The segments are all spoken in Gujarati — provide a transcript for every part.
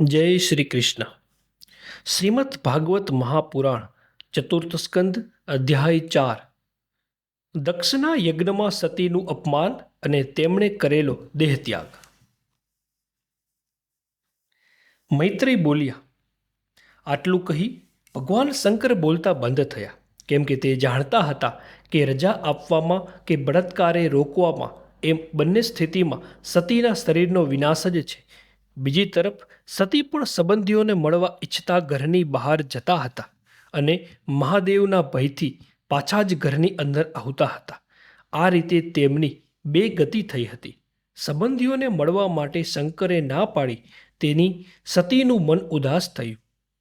જય શ્રી કૃષ્ણ. શ્રીમદ ભાગવત મહાપુરાણ, ચતુર્થ સ્કંદ, અધ્યાય ચાર. દક્ષના યજ્ઞમાં સતીનું અપમાન અને તેમણે કરેલો દેહત્યાગ. મૈત્રી બોલ્યા, આટલું કહી ભગવાન શંકર બોલતા બંધ થયા. કેમ કે તે જાણતા હતા કે રજા આપવામાં કે બળાત્કારે રોકવામાં એમ બંને સ્થિતિમાં સતીના શરીરનો વિનાશ જ છે. બીજી તરફ સતી પણ સંબંધીઓને મળવા ઈચ્છતા ઘરની બહાર જતા હતા અને મહાદેવના ભયથી પાછા જ ઘરની અંદર આવતા હતા. આ રીતે તેમની બે ગતિ થઈ હતી. સંબંધીઓને મળવા માટે શંકરે ના પાડી તેની સતીનું મન ઉદાસ થયું.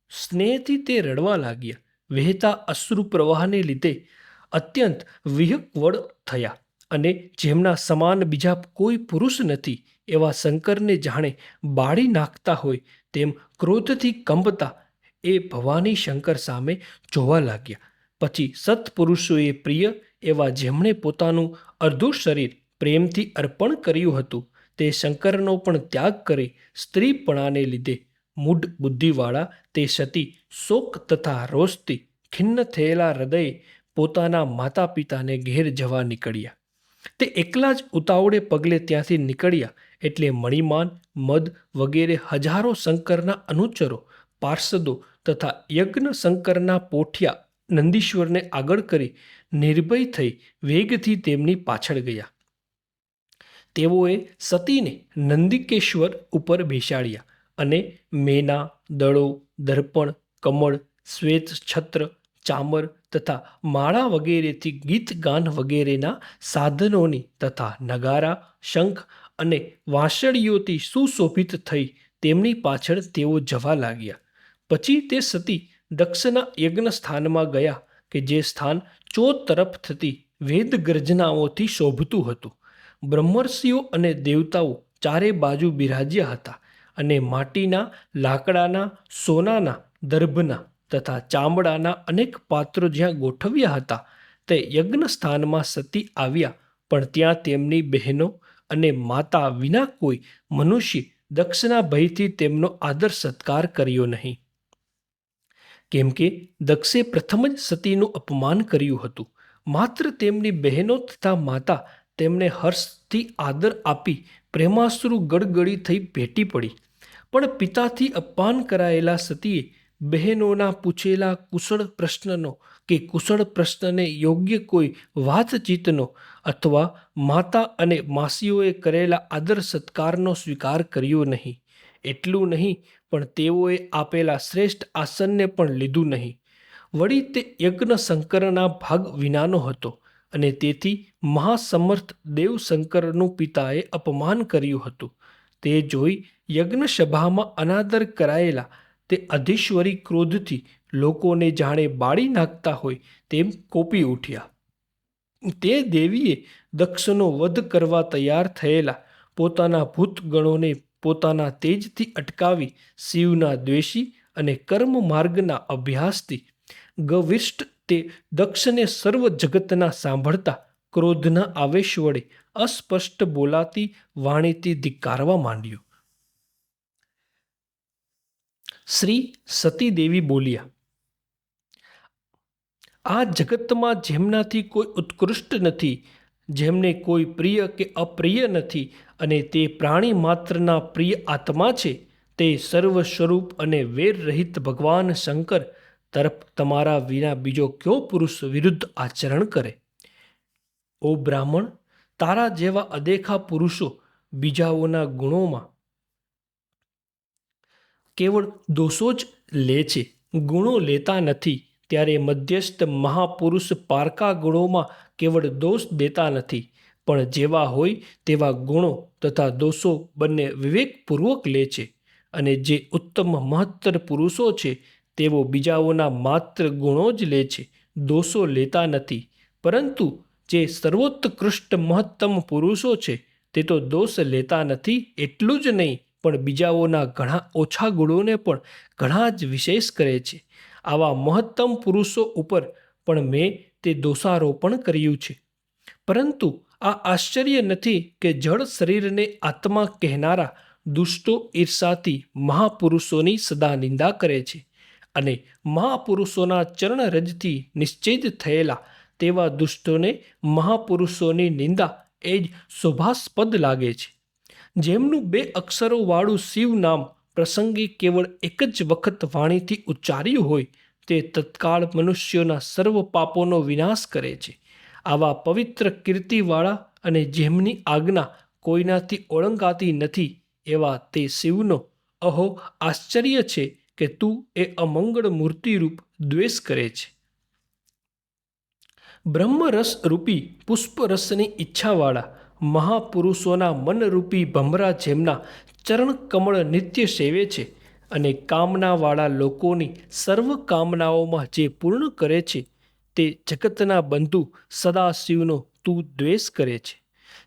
સ્નેહથી તે રડવા લાગ્યા. વહેતા અશ્રુ પ્રવાહને લીધે અત્યંત વિહકવળ થયા અને જેમના સમાન બીજા કોઈ પુરુષ નથી એવા શંકરને જાણે બાળી નાખતા હોય તેમ ક્રોધથી કંપતા એ ભવાની શંકર સામે જોવા લાગ્યા. પછી સત્પુરુષોએ પ્રિય એવા જેમણે પોતાનું અર્ધું શરીર પ્રેમથી અર્પણ કર્યું હતું, તે શંકરનો પણ ત્યાગ કરી સ્ત્રીપણાને લીધે. મૂઢ બુદ્ધિવાળા તે સતી શોક તથા રોષથી ખિન્ન થયેલા હૃદયે પોતાના માતા પિતાને ઘેર જવા નીકળ્યા. તે એકલા જ ઉતાવળે પગલે ત્યાંથી નીકળ્યા એટલે મણિમાન મદ વગેરે હજારો શંકરના અનુચરો, પાર્ષદો તથા યજ્ઞ શંકરના પોઠિયા નંદીશ્વરને આગળ કરી નિર્ભય થઈ વેગથી તેમની પાછળ ગયા. તેઓએ સતીને નંદિકેશ્વર ઉપર બેસાડ્યા અને મેના, દળો, દર્પણ, કમળ, શ્વેત છત્ર, ચામર તથા માળા વગેરેથી ગીત ગાન વગેરેના સાધનોની તથા નગારા, શંખ અને વાંસળીઓથી સુશોભિત થઈ તેમની પાછળ તેઓ જવા લાગ્યા. પછી તે સતી દક્ષના યજ્ઞ સ્થાનમાં ગયા કે જે સ્થાન ચો તરફ થતી વેદ ગર્જનાઓથી શોભતું હતું. બ્રહ્મર્ષિઓ અને દેવતાઓ ચારે બાજુ બિરાજ્યા હતા અને માટીના, લાકડાના, સોનાના, દર્ભના તથા ચામડાના અનેક પાત્રો જ્યાં ગોઠવ્યા હતા તે યજ્ઞ સ્થાનમાં સતી આવ્યા પણ ત્યાં તેમની બહેનો અને માતા વિના કોઈ મનુષ્ય દક્ષના ભયથી તેમનો આદર સત્કાર કર્યો નહીં. કેમ કે દક્ષે પ્રથમ જ સતીનું અપમાન કર્યું હતું. માત્ર તેમની બહેનો તથા માતા તેમને હર્ષથી આદર આપી પ્રેમાશ્રુ ગડગડી થઈ ભેટી પડી. પણ પિતાથી અપમાન કરાયેલા સતીએ બહેનોના પૂછેલા કુશળ પ્રશ્નનો કે કુશળ પ્રશ્નને યોગ્ય કોઈ વાતચીતનો અથવા માતા અને માસીઓએ કરેલા આદર સત્કારનો સ્વીકાર કર્યો નહીં. એટલું નહીં, પણ તેઓએ આપેલા શ્રેષ્ઠ આસનને પણ લીધું નહીં. વળી તે યજ્ઞ શંકરના ભાગ વિનાનો હતો અને તેથી મહાસમર્થ દેવશંકરનું પિતાએ અપમાન કર્યું હતું. તે જોઈ યજ્ઞ સભામાં અનાદર કરાયેલા તે અધીશ્વરી ક્રોધથી લોકોને જાણે બાળી નાખતા હોય તેમ કોપી ઉઠ્યા. તે દેવીએ દક્ષનો વધ કરવા તૈયાર થયેલા પોતાના ભૂતગણોને પોતાના તેજથી અટકાવી શિવના દ્વેષી અને કર્મ માર્ગના અભ્યાસથી ગવિષ્ટ તે દક્ષને સર્વ જગતના સાંભળતા ક્રોધના આવેશ વડે અસ્પષ્ટ બોલાતી વાણીથી ધિક્કારવા માંડ્યો. શ્રી સતીદેવી બોલ્યા, આ જગતમાં જેમનાથી કોઈ ઉત્કૃષ્ટ નથી, જેમને કોઈ પ્રિય કે અપ્રિય નથી અને તે પ્રાણી માત્રના પ્રિય આત્મા છે, તે સર્વ સ્વરૂપ અને વેર રહિત ભગવાન શંકર તરફ તમારા વિના બીજો કયો પુરુષ વિરુદ્ધ આચરણ કરે? ઓ બ્રાહ્મણ, તારા જેવા અદેખા પુરુષો બીજાઓના ગુણોમાં કેવળ દોષો જ લે છે. ગુણો લેતા નથી, ત્યારે મધ્યસ્થ મહાપુરુષ પારકા ગુણોમાં કેવળ દોષ દેતા નથી. પણ જેવા હોય તેવા ગુણો તથા દોષો બંને વિવેકપૂર્વક લે છે અને જે ઉત્તમ મહત્તર પુરુષો છે, તેઓ બીજાઓના માત્ર ગુણો જ લે છે, દોષો લેતા નથી. પરંતુ જે સર્વોત્કૃષ્ટ મહત્તમ પુરુષો છે, તે તો દોષ લેતા નથી એટલું જ નહીં પણ બીજાઓના ઘણા ઓછા ગુણોને પણ ઘણા જ વિશેષ કરે છે. આવા મહત્તમ પુરુષો ઉપર પણ મેં તે દોષારોપણ કર્યું છે. પરંતુ આ આશ્ચર્ય નથી કે જળ શરીરને આત્મા કહેનારા દુષ્ટો ઈર્ષાથી મહાપુરુષોની સદા નિંદા કરે છે અને મહાપુરુષોના ચરણરજથી નિશ્ચિત થયેલા તેવા દુષ્ટોને મહાપુરુષોની નિંદા એ જ શોભાસ્પદ લાગે છે. જેમનું બે અક્ષરોવાળું શિવ નામ પ્રસંગે કેવળ એક જ વખત વાણીથી ઉચ્ચાર્યું હોય, તે તત્કાળ મનુષ્યોના સર્વ પાપોનો વિનાશ કરે છે. આવા પવિત્ર કીર્તિવાળા અને જેમની આજ્ઞા કોઈનાથી ઓળંગાતી નથી, એવા તે શિવનો, અહો, આશ્ચર્ય છે કે તું એ અમંગળ મૂર્તિરૂપ દ્વેષ કરે છે. બ્રહ્મરસ રૂપી પુષ્પરસની ઈચ્છાવાળા મહાપુરુષોના મનરૂપી ભમરા જેમના ચરણકમળ નિત્ય સેવે છે અને કામનાવાળા લોકોની સર્વ કામનાઓમાં જે પૂર્ણ કરે છે, તે જગતના બંધુ સદાશિવનો તું દ્વેષ કરે છે.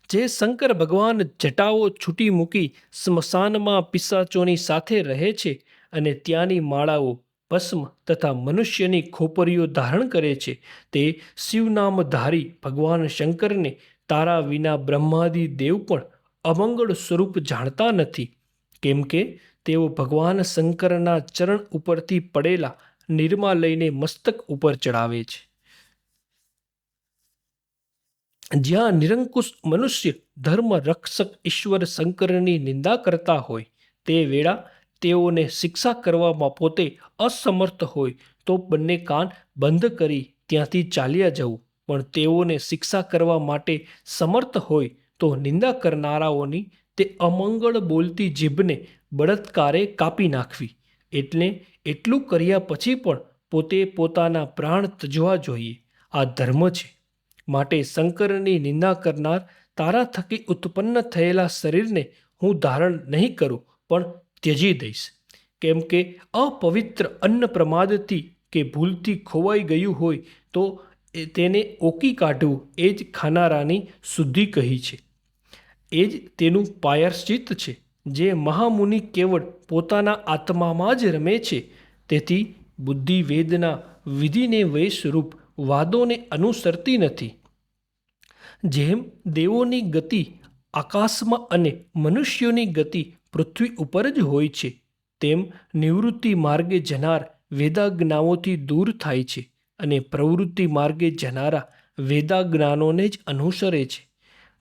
જે શંકર ભગવાન જટાઓ છૂટી મૂકી સ્મશાનમાં પિશાચોની સાથે રહે છે અને ત્યાંની માળાઓ ભસ્મ તથા મનુષ્યની ખોપરીઓ ધારણ કરે છે, તે શિવનામધારી ભગવાન શંકરને તારા વિના બ્રહ્માદિ દેવ પણ અમંગળ સ્વરૂપ જાણતા નથી. કેમ કે તેઓ ભગવાન શંકરના ચરણ ઉપરથી પડેલા નિરમા લઈને મસ્તક ઉપર ચડાવે છે. જ્યાં નિરંકુશ મનુષ્ય ધર્મ રક્ષક ઈશ્વર શંકરની નિંદા કરતા હોય, તે વેળા તેઓને શિક્ષા કરવામાં પોતે અસમર્થ હોય તો બંને કાન બંધ કરી ત્યાંથી ચાલ્યા જવું. પણ તેઓને શિક્ષા કરવા માટે સમર્થ હોય તો નિંદા કરનારાઓની તે અમંગળ બોલતી જીભને બળત્કારે કાપી નાખવી. એટલે એટલું કર્યા પછી પણ પોતે પોતાના પ્રાણ તજવા જોઈએ. આ ધર્મ છે. માટે શંકરની નિંદા કરનાર તારા થકી ઉત્પન્ન થયેલા શરીરને હું ધારણ નહીં કરું, પણ ત્યજી દઈશ. કેમ કે અપવિત્ર અન્ન પ્રમાદથી કે ભૂલથી ખોવાઈ ગયું હોય તો તેને ઓકી કાઢવું એ જ ખાનારાની શુદ્ધિ કહી છે. એ જ તેનું પાયરશ્ચિત છે, જે મહામુનિ કેવળ પોતાના આત્મામાં જ રમે છે, તેથી બુદ્ધિ વેદના વિધિને વૈશ્વરૂપ વાદોને અનુસરતી નથી. જેમ દેવોની ગતિ આકાશમાં અને મનુષ્યોની ગતિ પૃથ્વી ઉપર જ હોય છે, તેમ નિવૃત્તિ માર્ગે જનાર વેદાજ્ઞાઓથી દૂર થાય છે. અને પ્રવૃત્તિ માર્ગે જનારા વેદાજ્ઞાનોને જ અનુસરે છે.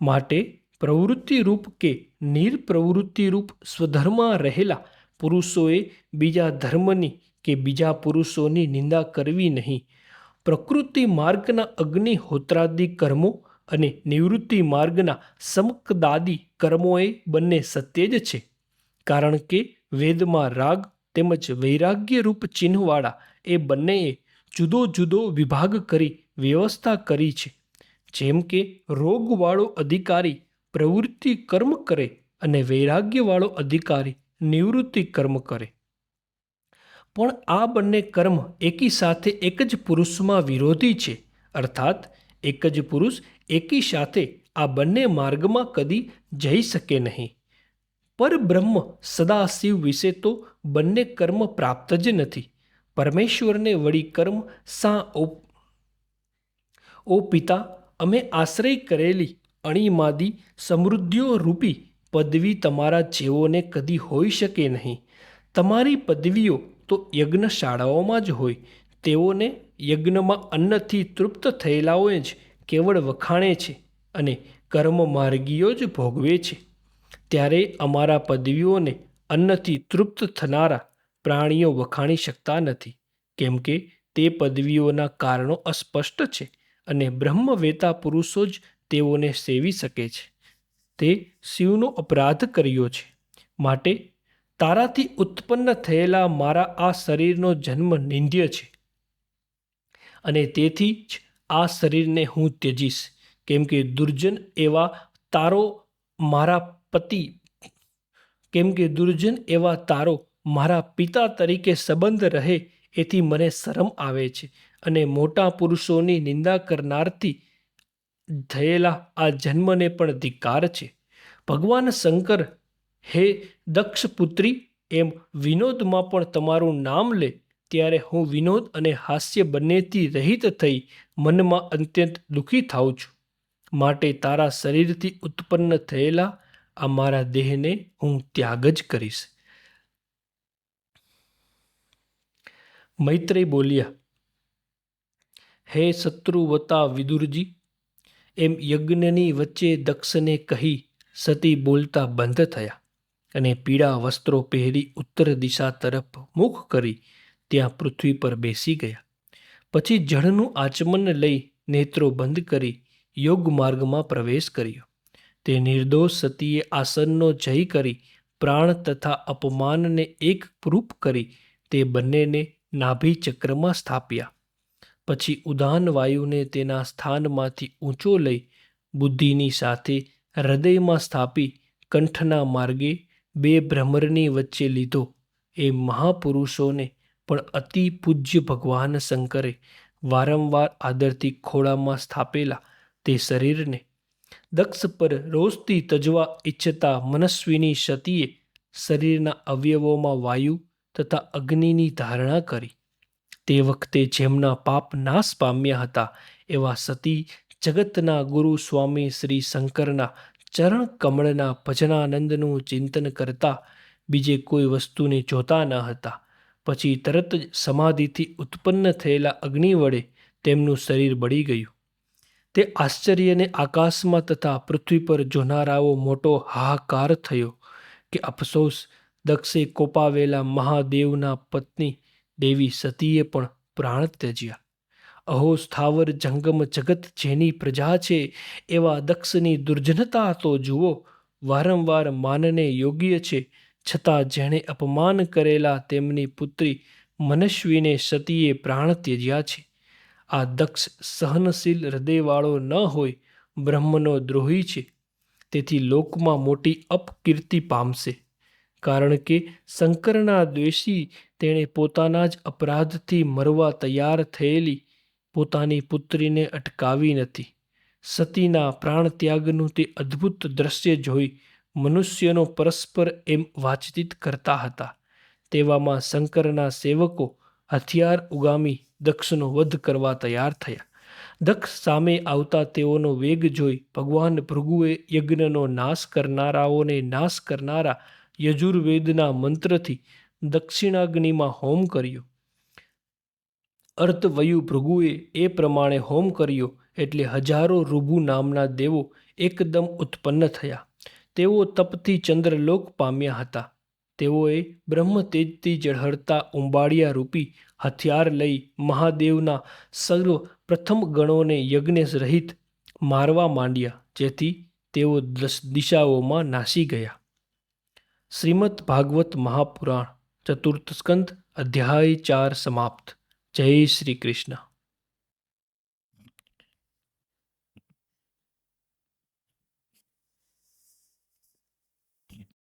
માટે પ્રવૃત્તિરૂપ કે નિરપ્રવૃત્તિરૂપ સ્વધર્મમાં રહેલા પુરુષોએ બીજા ધર્મની કે બીજા પુરુષોની નિંદા કરવી નહીં. પ્રકૃતિ માર્ગના અગ્નિહોત્રાદિ કર્મો અને નિવૃત્તિ માર્ગના સમકદાદી કર્મોએ બંને સત્ય જ છે. કારણ કે વેદમાં રાગ તેમજ વૈરાગ્યરૂપ ચિહ્નવાળા એ બંનેએ જુદો જુદો વિભાગ કરી વ્યવસ્થા કરી છે. જેમ કે રોગવાળો અધિકારી પ્રવૃત્તિ કર્મ કરે અને વૈરાગ્યવાળો અધિકારી નિવૃત્તિ કર્મ કરે. પણ આ બંને કર્મ એકી સાથે એક જ પુરુષમાં વિરોધી છે. અર્થાત, એક જ પુરુષ એકી સાથે આ બંને માર્ગમાં કદી જઈ શકે નહીં. પરબ્રહ્મ સદાશિવ વિશે તો બંને કર્મ પ્રાપ્ત જ નથી. પરમેશ્વરને વળી કર્મ સા ઓ ઓ પિતા, અમે આશ્રય કરેલી અણીમાદી સમૃદ્ધિઓ રૂપી પદવી તમારા જેવોને કદી હોઈ શકે નહીં. તમારી પદવીઓ તો યજ્ઞશાળાઓમાં જ હોય. તેઓને યજ્ઞમાં અન્નથી તૃપ્ત થયેલાઓએ જ કેવળ વખાણે છે અને કર્મ માર્ગીઓ જ ભોગવે છે. ત્યારે અમારા પદવીઓને અન્નથી તૃપ્ત થનારા પ્રાણીઓ વખાણી શકતા નથી, કેમ કે તે પદવીઓના કારણો અસ્પષ્ટ છે અને બ્રહ્મવેતા પુરુષો જ તેઓને સેવી શકે છે. તે શિવનો અપરાધ કર્યો છે. માટે તારાથી ઉત્પન્ન થયેલા મારા આ શરીરનો જન્મ નિંદ્ય છે. અને તેથી જ આ શરીરને હું ત્યજીશ, કેમ કે દુર્જન એવા તારો મારા પતિ, કેમ કે દુર્જન એવા તારો મારા પિતા તરીકે સંબંધ રહે એથી મને શરમ આવે છે અને મોટા પુરુષોની નિંદા કરનારથી થયેલા આ જન્મને પણ ધિક્કાર છે. ભગવાન શંકર, હે દક્ષપુત્રી, એમ વિનોદમાં પણ તમારું નામ લે ત્યારે હું વિનોદ અને હાસ્ય બંનેથી રહિત થઈ મનમાં અત્યંત દુઃખી થાઉં છું. માટે તારા શરીરથી ઉત્પન્ન થયેલા આ મારા દેહને હું ત્યાગ જ કરીશ. મૈત્રેય બોલ્યા, હે શત્રુવતા વિદુરજી, એમ યજ્ઞની વચ્ચે દક્ષને કહી સતી બોલતા બંધ થયા અને પીળા વસ્ત્રો પહેરી ઉત્તર દિશા તરફ મુખ કરી ત્યાં પૃથ્વી પર બેસી ગયા. પછી જળનું આચમન લઈ નેત્રો બંધ કરી યોગ માર્ગમાં પ્રવેશ કર્યો. તે નિર્દોષ સતીએ આસનનો જય કરી પ્રાણ તથા અપમાનને એક રૂપ કરી તે બંનેને નાભી ચક્રમાં સ્થાપ્યા. પછી ઉદાન વાયુને તેના સ્થાનમાંથી ઊંચો લઈ બુદ્ધિની સાથે હૃદયમાં સ્થાપી કંઠના માર્ગે બે ભ્રમરની વચ્ચે લીધો. એ મહાપુરુષોને પણ અતિ પૂજ્ય ભગવાન શંકરે વારંવાર આદરથી ખોળામાં સ્થાપેલા તે શરીરને દક્ષ પર રોજથી તજવા ઈચ્છતા મનસ્વીની સતીએ શરીરના અવયવોમાં વાયુ તથા અગ્નિની ધારણા કરી. તે વખતે જેમના પાપ નાશ પામ્યા હતા એવા સતી જગતના ગુરુ સ્વામી શ્રી શંકરના ચરણ કમળના ભજનાનંદનું ચિંતન કરતા બીજે કોઈ વસ્તુને જોતા ન હતા. પછી તરત જ સમાધિથી ઉત્પન્ન થયેલા અગ્નિ વડે તેમનું શરીર બળી ગયું. તે આશ્ચર્યને આકાશમાં તથા પૃથ્વી પર જોનારાઓ મોટો હાહાકાર થયો કે, અફસોસ દક્ષે કોપાવેલા મહાદેવના પત્ની દેવી સતીએ પણ પ્રાણ ત્યજ્યા. અહો સ્થાવર જંગમ જગત જેની પ્રજા છે, એવા દક્ષની દુર્જનતા તો જુઓ, વારંવાર માનને યોગ્ય છે. છતાં જેણે અપમાન કરેલા તેમની પુત્રી મનસ્વીને સતીએ પ્રાણ ત્યજ્યા છે. આ દક્ષ સહનશીલ હૃદયવાળો ન હોય, બ્રહ્મનો દ્રોહી છે. તેથી લોકમાં મોટી અપકીર્તિ પામશે. કારણ કે શંકરના દ્વેષી તેણે પોતાના જ અપરાધથી મરવા તૈયાર થયેલી. પોતાની પુત્રીને અટકાવી નથી. સતીના પ્રાણત્યાગનું તે અદ્ભુત દ્રશ્ય જોઈ મનુષ્યનો પરસ્પર એમ વાતચીત કરતા હતા. તેવામાં શંકરના સેવકો હથિયાર ઉગામી દક્ષનો વધ કરવા તૈયાર થયા. દક્ષ સામે આવતા તેઓનો વેગ જોઈ ભગવાન ભૃગુએ યજ્ઞનો નાશ કરનારાઓને નાશ કરનારા યજુર્વેદના મંત્રથી દક્ષિણાગ્નિમાં હોમ કર્યો. અર્ધવયુ ભૃગુએ એ પ્રમાણે હોમ કર્યો એટલે હજારો ઋભુ નામના દેવો એકદમ ઉત્પન્ન થયા. તેઓ તપથી ચંદ્રલોક પામ્યા હતા. તેઓએ બ્રહ્મ તેજથી ઝળહળતા ઉંબાડિયા રૂપી હથિયાર લઈ મહાદેવના સર્વ પ્રથમ ગણોને યજ્ઞ રહિત મારવા માંડ્યા, જેથી તેઓ દસ દિશાઓમાં નાસી ગયા. શ્રીમદ ભાગવત મહાપુરાણ ચતુર્થ સ્કંદ અધ્યાય ચાર સમાપ્ત. જય શ્રી કૃષ્ણ.